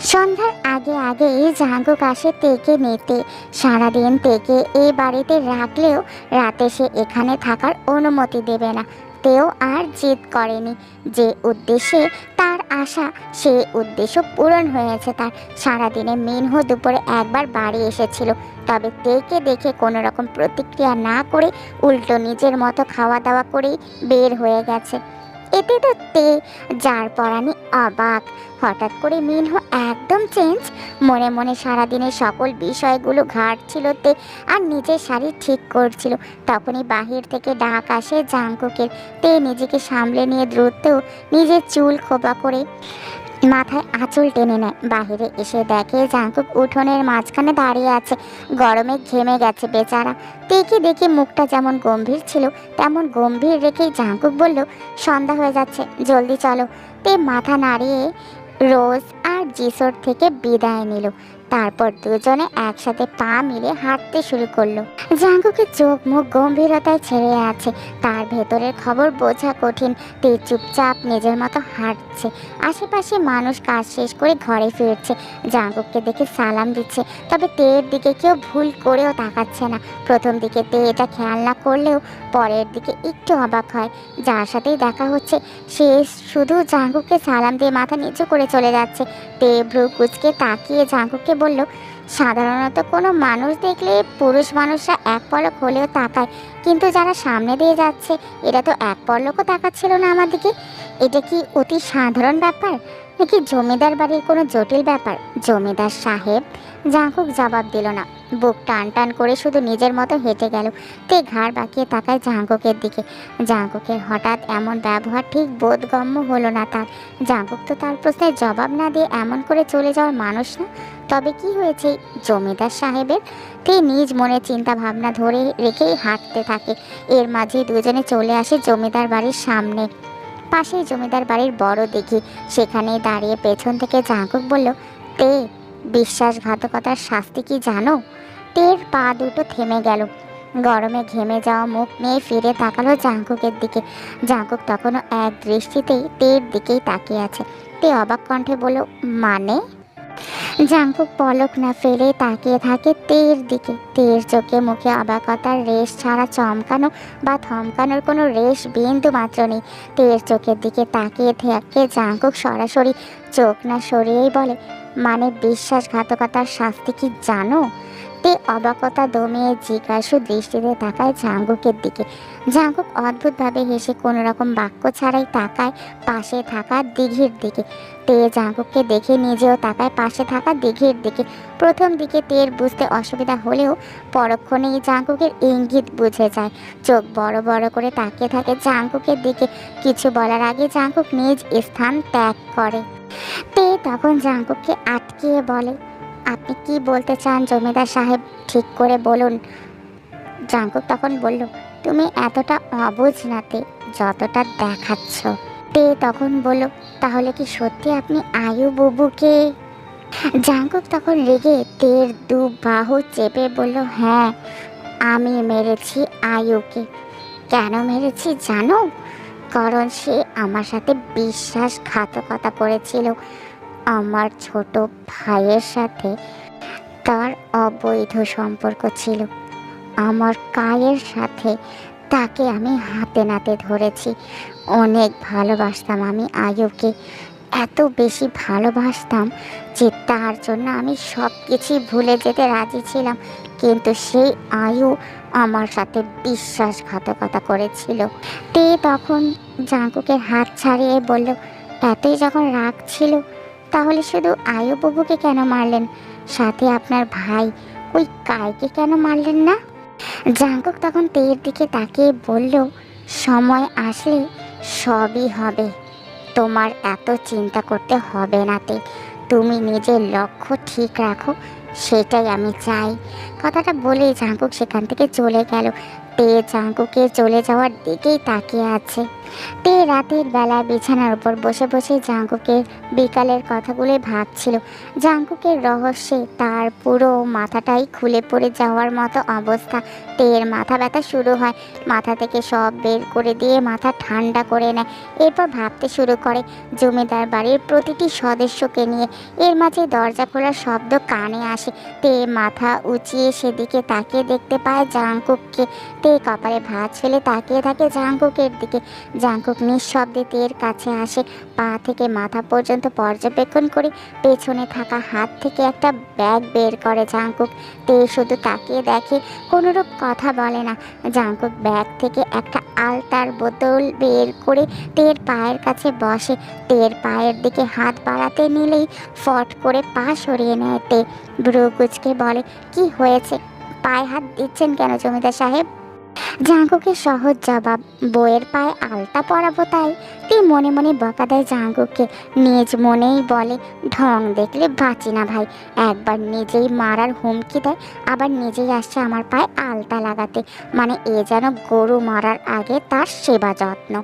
সন্ধ্যার আগে আগে জাঙ্গুক আসে তেকে নিতে, সারাদিন তেকে এই বাড়িতে রাখলেও রাতে সে এখানে থাকার অনুমতি দেবে না। তেও আর জিদ করেনি। যে উদ্দেশ্যে তার আশা, সে উদ্দেশ্য পূরণ হয়েছে তার। সারাদিনে মিনহু দুপুরে একবার বাড়ি এসেছিল। তবে তেকে দেখে কোনো রকম প্রতিক্রিয়া না করে উল্টো নিজের মতো খাওয়া দাওয়া করেই বের হয়ে গেছে। এতে তো তে, যার পরানি অবাক। হঠাৎ করে মিনহু একদম চেঞ্জ। মনে মনে সারাদিনের সকল বিষয়গুলো ঘাটছিল তে আর নিজের শাড়ি ঠিক করছিল। তখনই বাহির থেকে ডাক আসে জাঙ্কুকের তে নিজেকে সামলে নিয়ে দ্রুত নিজের চুল খোপা করে মাথায় আঁচল টেনে নেয়। বাহিরে এসে দেখে জাঙ্কুক উঠোনের মাঝখানে দাঁড়িয়ে আছে। গরমে ঘেমে গেছে বেচারা। দেখে দেখে মুখটা যেমন গম্ভীর ছিল, তেমন গম্ভীর রেখেই জাঙ্কুক বলল, সন্ধ্যা হয়ে যাচ্ছে, জলদি চলো। তে মাথা নাড়িয়ে রোজ আর জিসোর থেকে বিদায় নিল। তারপর দুজনে একসাথে পা মিলে হাঁটতে শুরু করল। জাঙ্কুকের চোখ মুখ গম্ভীরতায় ছেড়ে আছে। তার ভেতরের খবর বোঝা কঠিন। তে চুপচাপ নিজের মতো হাঁটছে। আশেপাশে মানুষ কাজ শেষ করে ঘরে ফিরছে। জাঙ্কুককে দেখে সালাম দিচ্ছে। তবে তের দিকে কেউ ভুল করেও তাকাচ্ছে না। প্রথম দিকে তে এটা খেয়াল না করলেও পরের দিকে একটু অবাক হয়। যার সাথেই দেখা হচ্ছে, সে শুধু জাঙ্কুককে সালাম দিয়ে মাথা নিচু করে চলে যাচ্ছে। তে ভ্রু কুচকে তাকিয়ে জাঙ্কুককে বলল, সাধারণত কোনো মানুষ দেখলে পুরুষ মানুষরা এক পলক হলেও তাকায়, কিন্তু যারা সামনে দিয়ে যাচ্ছে, এরা তো এক পলকও তাকাচ্ছিল না আমার দিকে। এটা কি অতি সাধারণ ব্যাপার? নাকি জমিদার বাড়ির কোনো জটিল ব্যাপার? জমিদার সাহেব জাঙ্কুক জবাব দিল না। বুক টান টান করে শুধু নিজের মতো হেঁটে গেল। তে ঘাড় বাঁকিয়ে তাকায় জাঙ্কুকের দিকে। জাঙ্কুকের হঠাৎ এমন ব্যবহার ঠিক বোধগম্য হলো না তার। জাঁকুক তো তার প্রশ্নের জবাব না দিয়ে এমন করে চলে যাওয়ার মানুষ না। তবে কি হয়েছে? জমিদার সাহেবের? তে নিজ মনে চিন্তা ভাবনা ধরে রেখেই হাঁটতে থাকে। এর মাঝে দুজনে চলে আসে জমিদার বাড়ির সামনে। পাশেই জমিদার বাড়ির বড় দেখি সেখানে দাঁড়িয়ে পেছন থেকে জাঙ্কুক বলল, তে বিশ্বাসঘাতকতার শাস্তি কি জানো? টের পা দুটো থেমে গেল। গরমে ঘেমে যাওয়া মুখ নিয়ে ফিরে তাকালো জাঙ্কুকের দিকে। জাঙ্কুক তখনও এক দৃষ্টিতেই তের দিকেই তাকিয়ে আছে। তে অবাক কণ্ঠে বলল মানে? জাঙ্কুক পলক না ফেলে তাকিয়ে থাকে তের দিকে। তের চোখে মুখে অবাকতার রেশ ছাড়া চমকানো বা থমকানোর কোনো রেশ বিন্দু মাত্র নেই। তের চোখের দিকে তাকিয়ে থাকে জাঙ্কুক সরাসরি। চোখ না সরিয়েই বলে মানে বিশ্বাসঘাতকতার শাস্তি কি জানো? তে অবাকতা দমিয়ে জিজ্ঞাসু দৃষ্টিতে তাকায় জাঙ্গুকের দিকে। জাঙ্গুক অদ্ভুতভাবে হেসে কোনো রকম বাক্য ছাড়াই তাকায় পাশে থাকা দিঘির দিকে। তে জাঙ্গুককে দেখে নিজেও তাকায় পাশে থাকা দিঘির দিকে। প্রথম দিকে তের বুঝতে অসুবিধা হলেও পরক্ষণেই জাঙ্কুকের ইঙ্গিত বুঝে যায়। চোখ বড় বড় করে তাকিয়ে থাকে জাঙ্কুকের দিকে। কিছু বলার আগে জাঙ্কুক নিজ স্থান ত্যাগ করে। তে তখন জাঙ্কুককে আটকিয়ে বলে আপনি কি বলতে চান জমিদার সাহেব? ঠিক করে বলুন। জাঙ্কুক তখন বলল, তুমি এতটা অবুঝ নাতে, যতটা দেখাচ্ছ। তে তখন বলল, তাহলে কি সত্যি আপনি আয়ু বুবুকে? জাঙ্কুক তখন রেগে তের দু বাহু চেপে বলল হ্যাঁ আমি মেরেছি আয়ুকে। কেন মেরেছি জানো? কারণ সে আমার সাথে বিশ্বাসঘাতকতা করেছিল। আমার ছোট ভাইয়ের সাথে তার অবৈধ সম্পর্ক ছিল। আমার কায়ের সাথে তাকে আমি হাতে নাতে ধরেছি। অনেক ভালোবাসতাম আমি আয়ুকে এত বেশি ভালোবাসতাম যে তার জন্য আমি সব কিছুই ভুলে যেতে রাজি ছিলাম। কিন্তু সেই আয়ু আমার সাথে বিশ্বাসঘাতকতা করেছিল। তে তখন জাঙ্কুকের হাত ছাড়িয়ে বলল এতই যখন রাগ ছিল তাহলে শুধু আয়ু বাবুকে কেন মারলেন? সাথে আপনার ভাই, ওই কাইকে কেন মারলেন না? জাঙ্কুক তখন তের দিকে তাকিয়ে বলল, সময় আসলে সবই হবে। তোমার এত চিন্তা করতে হবে না তে। তুমি নিজের লক্ষ্য ঠিক রাখো, সেটাই আমি চাই। কথাটা বলেই জাঙ্কুক সেখান থেকে চলে গেল। তে জাঙ্কুকে চলে যাওয়ার দিকেই তাকিয়ে আছে। তে রাতের বেলা বিছানার উপর বসে বসে জাঙ্কুকের বিকালের কথাগুলো ভাবছিল। জাঙ্কুকের রহস্যে তার পুরো মাথাটাই খুলে পড়ে যাওয়ার মতো অবস্থা। তের মাথা ব্যথা শুরু হয়। মাথা থেকে সব বের করে দিয়ে মাথা ঠান্ডা করে নেয়। এরপর ভাবতে শুরু করে জমিদার বাড়ির প্রতিটি সদস্যকে নিয়ে। এর মাঝে দরজা খোলার শব্দ কানে আসে। তে মাথা উঁচিয়ে সেদিকে তাকিয়ে দেখতে পায় জাঙ্কুককে তে কপালে ভাঁজ ফেলে তাকিয়ে থাকে জাঙ্কুকের দিকে। জাঙ্কুক নিঃশব্দে তের কাছে আসে, পা থেকে মাথা পর্যন্ত পর্যবেক্ষণ করে পেছনে থাকা হাত থেকে একটা ব্যাগ বের করে জাঙ্কুক। তে শুধু তাকিয়ে দেখে, কোনোরূপ কথা বলে না। জাঙ্কুক ব্যাগ থেকে একটা আলতার বোতল বের করে তের পায়ের কাছে বসে। তের পায়ের দিকে হাত বাড়াতে নিলেই ফট করে পা সরিয়ে নেয় তে। ব্রু বলে, কি হয়েছে? পায়ে হাত দিচ্ছেন কেন জমিদার সাহেব? জাঙ্কুকের সহজ জবাব বইয়ের পায়ে আলতা পরাবো তাই। তুই মনে মনে বকা দেয় জাঙ্কুককে নিজ মনেই বলে, ঢং দেখলে বাঁচি না ভাই। একবার নিজেই মারার হুমকি দেয়, আবার নিজেই আসছে আমার পায়ে আলতা লাগাতে। মানে এ যেন গরু মারার আগে তার সেবা যত্ন।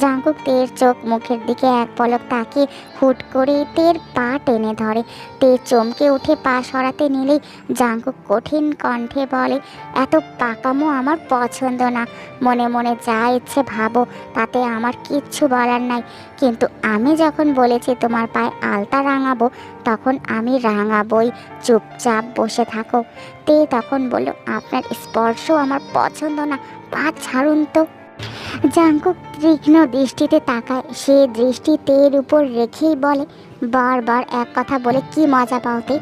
জাঙ্কুক তের চোখ মুখের দিকে এক পলক তাকিয়ে হুট করে তের পা টেনে ধরে। তে চমকে উঠে পা সরাতে নিলেই জাঙ্কুক কঠিন কণ্ঠে বলে, এত পাকামো আমার পছন্দ না। মনে মনে যা ইচ্ছে ভাবো, তাতে আমার কিচ্ছু বলার নাই। কিন্তু আমি যখন বলেছি তোমার পায়ে আলতা রাঙাবো, তখন আমি রাঙাবই। চুপচাপ বসে থাকো। তে তখন বলল, আপনার স্পর্শ আমার পছন্দ না। পা ছাড়ুন তো। জাঙ্কুক তীক্ষ্ণ দৃষ্টিতে তাকায়। সে দৃষ্টি তের উপর রেখেই বলে, বারবার এক কথা বলে কি মজা পাওতে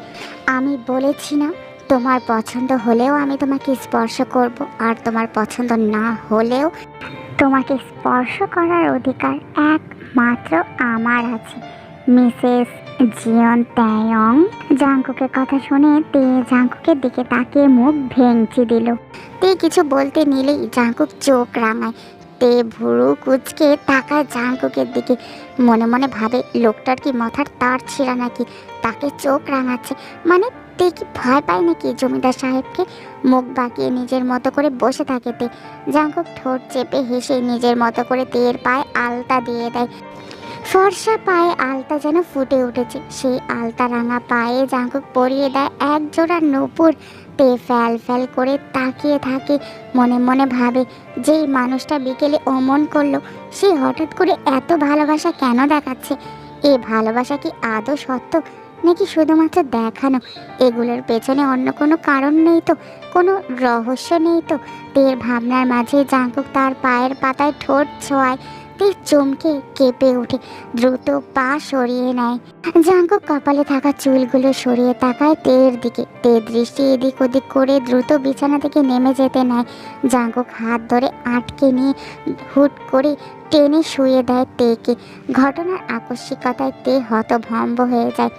আমি বলেছি না, তোমার পছন্দ হলেও আমি তোমাকে স্পর্শ করব, আর তোমার পছন্দ না হলেও তোমাকে স্পর্শ করার অধিকার একমাত্র আমার আছে। মিসেস জিয়ন তায়ং জাঙ্কুকের কথা শুনে তে জাঙ্কুকের দিকে তাকিয়ে মুখ ভেঙচি দিল। তে কিছু বলতে নিলেই জাঙ্কুক চোখ রাঙায়। তে ভুরু কুচকে তাকায় জাঙ্কুকের দিকে। মনে মনে ভাবে, লোকটার কি মাথার তার ছিঁড়া নাকি? তাকে চোখ রাঙাচ্ছে। মানে তে কি ভয় পায় নাকি জমিদার সাহেবকে? মুখ বাঁকিয়ে নিজের মতো করে বসে থাকে তে। জাঙ্কুক ঠোঁট চেপে হেসে নিজের মতো করে তের পায়ে আলতা দিয়ে দেয়। ফর্সা পায়ে আলতা যেন ফুটে উঠেছে। সেই আলতা রাঙা পায়ে জাঙ্কুক পরিয়ে দেয় এক জোড়া নূপুর। তে ফ্যাল ফ্যাল করে তাকিয়ে থাকে, মনে মনে ভাবে, যেই মানুষটা বিকেলে অমন করল, সে হঠাৎ করে এত ভালোবাসা কেন দেখাচ্ছে? এ ভালোবাসা কি আদৌ সত্য? নাকি শুধুমাত্র দেখানো? এগুলোর পেছনে অন্য কোনো কারণ নেই তো? কোনো রহস্য নেই তো? তের ভাবনার মাঝে জাঙ্কুক তার পায়ের পাতায় ঠোঁট ছোঁয়ায় তে চমকে কেঁপে ওঠে, দ্রুত পা সরিয়ে নেয়। জাঙ্কুক কপালে থাকা চুলগুলো সরিয়ে তাকায় তের দিকে। তে দৃষ্টি এদিক ওদিক করে দ্রুত বিছানা থেকে নেমে যেতে নেয়। জাঙ্কুক হাত ধরে আটকে নিয়ে হুট করে টেনে শুয়ে দেয় তেকে। ঘটনার আকস্মিকতায় তে হতভম্ব হয়ে যায়।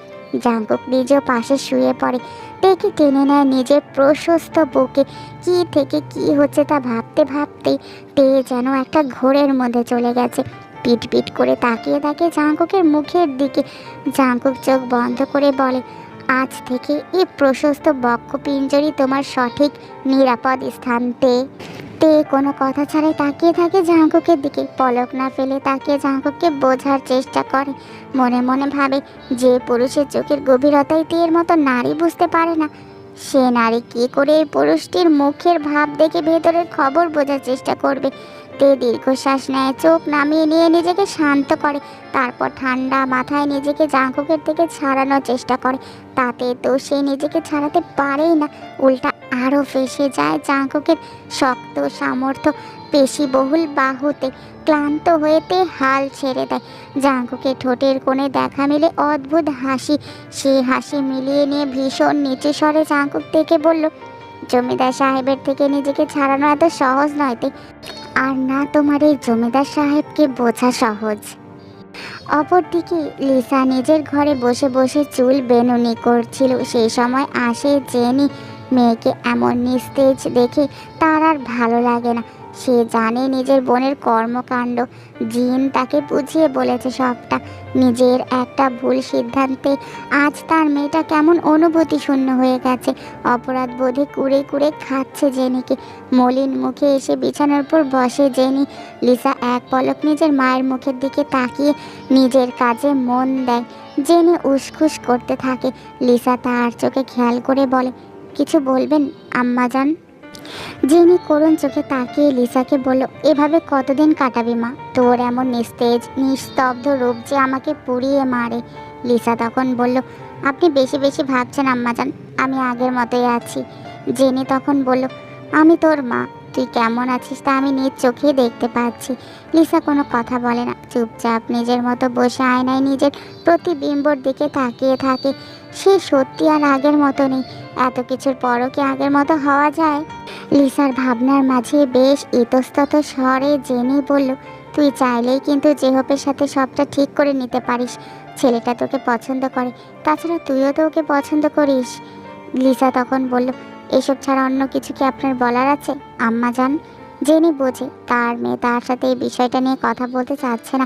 জাঙ্কুক নিজেও পাশে শুয়ে পড়ে। তেকে টেনে নেয় নিজের প্রশস্ত বুকে। কি থেকে কি হচ্ছে তা ভাবতে ভাবতে তে যেন একটা ঘোরের মধ্যে চলে গেছে। পিট পিট করে তাকিয়ে থাকে জাঙ্কুকের মুখের দিকে। জাঙ্কুক চোখ বন্ধ করে বলে, আজ থেকে এই প্রশস্ত বক্ষ পিঞ্জরি তোমার সঠিক নিরাপদ স্থান তে কোনো কথা ছাড়াই তাকিয়ে থাকে জাঙ্কুকের দিকে। পলক না ফেলে তাকিয়ে জাঙ্কুককে বোঝার চেষ্টা করে। মনে মনে ভাবে, যে পুরুষের চোখের গভীরতায় তের মতো নারী বুঝতে পারে না। সে নারী কি করে এই পুরুষটির মুখের ভাব দেখে ভেতরের খবর বোঝার চেষ্টা করবে? তে দীর্ঘশ্বাস নেয়, চোখ নামিয়ে নিয়ে নিজেকে শান্ত করে। তারপর ঠান্ডা মাথায় নিজেকে জাঙ্কুকের থেকে ছাড়ানোর চেষ্টা করে। তাতে তো সে নিজেকে ছাড়াতে পারেই না। উল্টা আরও ফেসে যায় জাঙ্কুকের শক্ত সামর্থ্য। পেশিবহুল বাহুতে ক্লান্ত হয়েতে হাল ছেড়ে দেয়। জাঙ্কুকে ঠোঁটের কোণে দেখা মিলে অদ্ভুত হাসি। সে হাসি মিলিয়ে নিয়ে ভীষণ নিচে স্বরে জাঙ্কুক থেকে বলল, জমিদার সাহেবের থেকে নিজেকে ছাড়ানো এত সহজ নয় তে। আর না তোমার এই জমিদার সাহেবকে বোঝা সহজ অপরদিকে লিসা নিজের ঘরে বসে বসে চুল বেনুনি করছিল। সেই সময় আসে জেনি মেয়েকে এমন নিস্তেজ দেখে তার আর ভালো লাগে না। সে জানে নিজের বোনের কর্মকাণ্ড। জিন তাকে বুঝিয়ে বলেছে সবটা। নিজের একটা ভুল সিদ্ধান্তে আজ তার মেয়েটা কেমন অনুভূতি শূন্য হয়ে গেছে। অপরাধ বোধে কুড়ে কুড়ে খাচ্ছে জেনিকে। মলিন মুখে এসে বিছানার উপর বসে জেনি। লিসা এক পলক নিজের মায়ের মুখের দিকে তাকিয়ে নিজের কাজে মন দেয়। জেনি উসখুস করতে থাকে। লিসা তার চোখে খেয়াল করে বলে কিছু বলবেন আম্মা যান জেনি করুণ চোখে তাকিয়ে লিসাকে বলল, এভাবে কতদিন কাটাবি মা? তোর এমন নিস্তেজ, নিস্তব্ধ রূপ যে আমাকে পুড়িয়ে মারে। লিসা তখন বলল, আপনি বেশি বেশি ভাবছেন, আম্মাজান, আমি আগের মতোই আছি। জেনি তখন বলল, আমি তোর মা, তুই কেমন আছিস তা আমি নিজ চোখেই দেখতে পাচ্ছি। লিসা কোনো কথা বলে না, চুপচাপ নিজের মতো বসে আয়নায় নিজের প্রতিবিম্বর দিকে তাকিয়ে থাকে। সে সত্যি আর আগের মতো নেই। এত কিছুর পরও কি আগের মতো হওয়া যায়? লিসার ভাবনার মাঝে বেশ ইতস্তত স্বরে জেনে বলল, তুই চাইলেই কিন্তু জেহপের সাথে সবটা ঠিক করে নিতে পারিস। ছেলেটা তোকে পছন্দ করে, তাছাড়া তুইও তো ওকে পছন্দ করিস। লিসা তখন বলল, এসব ছাড়া অন্য কিছু কি আপনার বলার আছে? আম্মা যান জেনে বোঝে, তার মেয়ে তার সাথে এই বিষয়টা নিয়ে কথা বলতে চাচ্ছে না।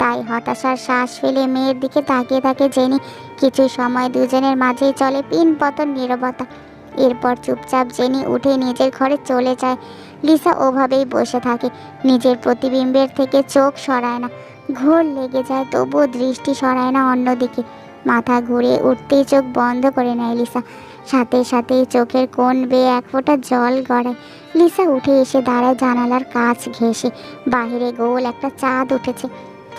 তাই হতাশার শ্বাস ফেলে মেয়ের দিকে তাকিয়ে থাকে জেনি। কিছু সময় দুজনের মাঝেই চলে পিন পতন নীরবতা। এরপর চুপচাপ জেনি উঠে নিজের ঘরে চলে যায়। লিসা ওভাবেই বসে থাকে। নিজের প্রতিবিম্বের থেকে চোখ সরায় না। ঘোর লেগে যায়, তবুও দৃষ্টি সরায় না অন্যদিকে। মাথা ঘুরে উঠতেই চোখ বন্ধ করে নেয় লিসা। সাথে সাথেই চোখের কোণ বেয়ে এক ফোঁটা জল গড়ায়। লিসা উঠে এসে দাঁড়ায় জানালার কাছ ঘেঁষে। বাহিরে গোল একটা চাঁদ উঠেছে।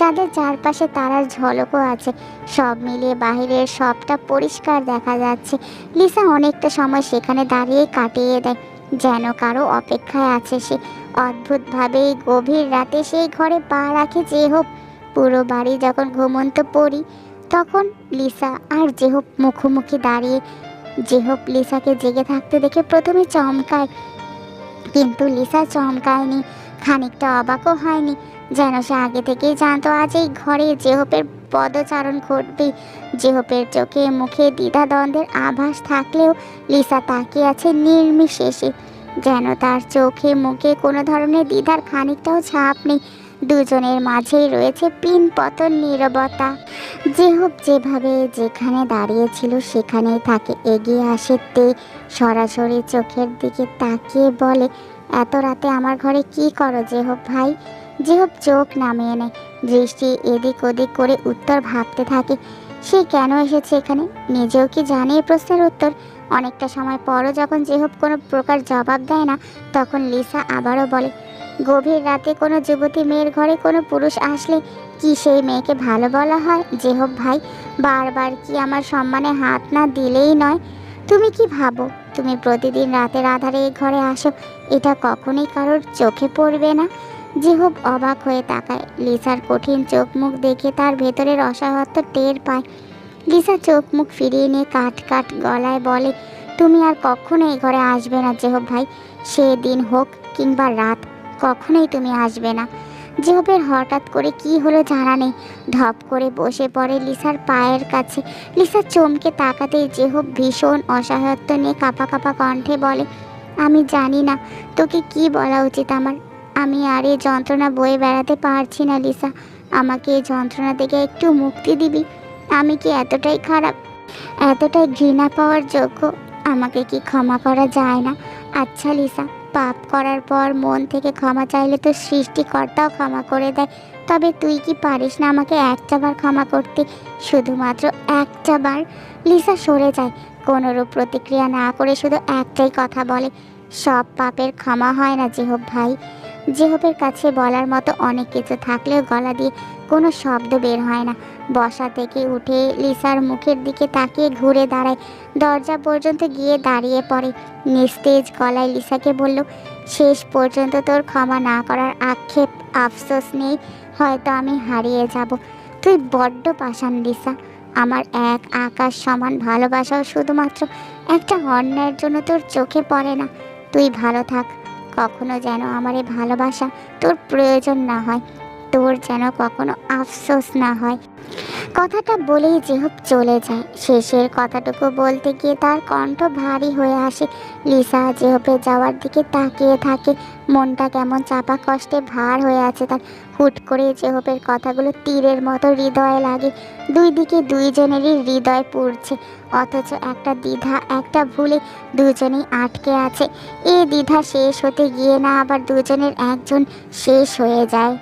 চাঁদের চারপাশে তারার ঝলকও আছে। সব মিলিয়ে বাহিরের সবটা পরিষ্কার দেখা যাচ্ছে। লিসা অনেকটা সময় সেখানে দাঁড়িয়ে কাটিয়ে দেয়। যেন কারও অপেক্ষায় আছে সে। অদ্ভুতভাবে এই গভীর রাতে সেই ঘরে পা রাখে যে হোক পুরো বাড়ি যখন ঘুমন্ত পড়ি, তখন লিসা আর জেহব মুখোমুখি দাঁড়িয়ে। জেহব লিসাকে জেগে থাকতে দেখে প্রথমে চমকায়। কিন্তু লিসা চমকায়নি। খানিকটা অবাকও হয়নি। যেন সে আগে থেকেই জানতো আজ এই ঘরে জেহপের পদচারণ ঘটবে। জেহপের চোখে মুখে দ্বিধাদ্বন্দ্বের আভাস থাকলেও লিসা তাকিয়ে আছে নির্মিশেষে যেন তার চোখে মুখে কোনো ধরনের দ্বিধার খানিকটাও ছাপ নেই। দুজনের মাঝেই রয়েছে পিন পতন নীরবতা। জেহব যেভাবে যেখানে দাঁড়িয়েছিল সেখানেই থাকে এগিয়ে আসে তে সরাসরি চোখের দিকে তাকিয়ে বলে, এত রাতে আমার ঘরে কি করো জেহব ভাই? জেহব চোখ নামিয়ে নেয়, দৃষ্টি এদিক ওদিক করে উত্তর ভাবতে থাকে, সে কেন এসেছে এখানে? নিজেও কি জানে এই প্রশ্নের উত্তর? অনেকটা সময় পরও যখন জেহব কোনো প্রকার জবাব দেয় না, তখন লিসা আবারও বলে, গভীর রাতে কোনো যুবতী মেয়ের ঘরে কোনো পুরুষ আসলে কি সেই মেয়েকে ভালো বলা হয়? জেহব ভাই, বারবার কি আমার সম্মানে হাত না দিলেই নয়? তুমি কি ভাবো? তুমি প্রতিদিন রাতের আধারে এই ঘরে আসো, এটা কখনোই কারোর চোখে পড়বে না? জেহব অবাক হয়ে তাকায়। লিসার কঠিন চোখ মুখ দেখে তার ভেতরের অসহায়ত্ব টের পায়। লিসা চোখ মুখ ফিরিয়ে নিয়ে কাট কাট গলায় বলে, তুমি আর কখনো এই ঘরে আসবে না জেহব ভাই। সে দিন হোক কিংবা রাত, কখনোই তুমি আসবে না। জেহবের হঠাৎ করে কি হলো জানা নেই। ধপ করে বসে পড়ে লিসার পায়ের কাছে। লিসা চমকে তাকাতেই জেহব ভীষণ অসহায়ত্ব নিয়ে কাপা কাপা কণ্ঠে বলে, আমি জানি না, তোকে কি বলা উচিত আমার? আমি আর এই যন্ত্রণা বয়ে বেড়াতে পারছি না, লিসা। আমাকে এই যন্ত্রণা থেকে একটু মুক্তি দিবি। আমি কি এতটাই খারাপ? এতটাই ঘৃণা পাওয়ার যোগ্য? আমাকে কি ক্ষমা করা যায় না? আচ্ছা লিসা, পাপ করার পর মন থেকে ক্ষমা চাইলে তো সৃষ্টিকর্তাও ক্ষমা করে দেয়। তবে তুই কি পারিস না আমাকে একটা বার ক্ষমা করতে? শুধুমাত্র একটা বার লিসা সরে যায়। কোনোরূপ প্রতিক্রিয়া না করে শুধু একটাই কথা বলে। সব পাপের ক্ষমা হয় না, জেহব ভাই। জেহবের কাছে বলার মতো অনেক কিছু থাকলেও গলা দিয়ে কোনো শব্দ বের হয় না। বসা থেকে উঠে লিসার মুখের দিকে তাকিয়ে ঘুরে দাঁড়ায়। দরজা পর্যন্ত গিয়ে দাঁড়িয়ে পড়ে। নিস্তেজ গলায় লিসাকে বলল, শেষ পর্যন্ত তোর ক্ষমা না করার আক্ষেপ, আফসোস নেই, হয়তো আমি হারিয়ে যাব। তুই বড্ড পাষাণ লিসা। আমার এক আকাশ সমান ভালোবাসাও শুধুমাত্র একটা অন্যায়ের জন্য তোর চোখে পড়ে না। তুই ভালো থাক। কখনো যেন আমার এই ভালোবাসা তোর প্রয়োজন না হয়, তোর যেন কখনো আফসোস না হয়। কথাটা বলেই জেহব চলে যায়। শেষের কথাটুকু বলতে গিয়ে তার কণ্ঠ ভারী হয়ে আসে। লিসা জেহবে যাওয়ার দিকে তাকিয়ে থাকে। মনটা কেমন চাপা কষ্টে ভার হয়ে আছে তার। হুট করে জেহবের কথাগুলো তীরের মতো হৃদয়ে লাগে। দুই দিকে দুইজনেরই হৃদয় পুড়ছে। অথচ একটা দ্বিধা, একটা ভুলে দুজনেই আটকে আছে। এই দ্বিধা শেষ হতে গিয়ে না আবার দুজনের একজন শেষ হয়ে যায়।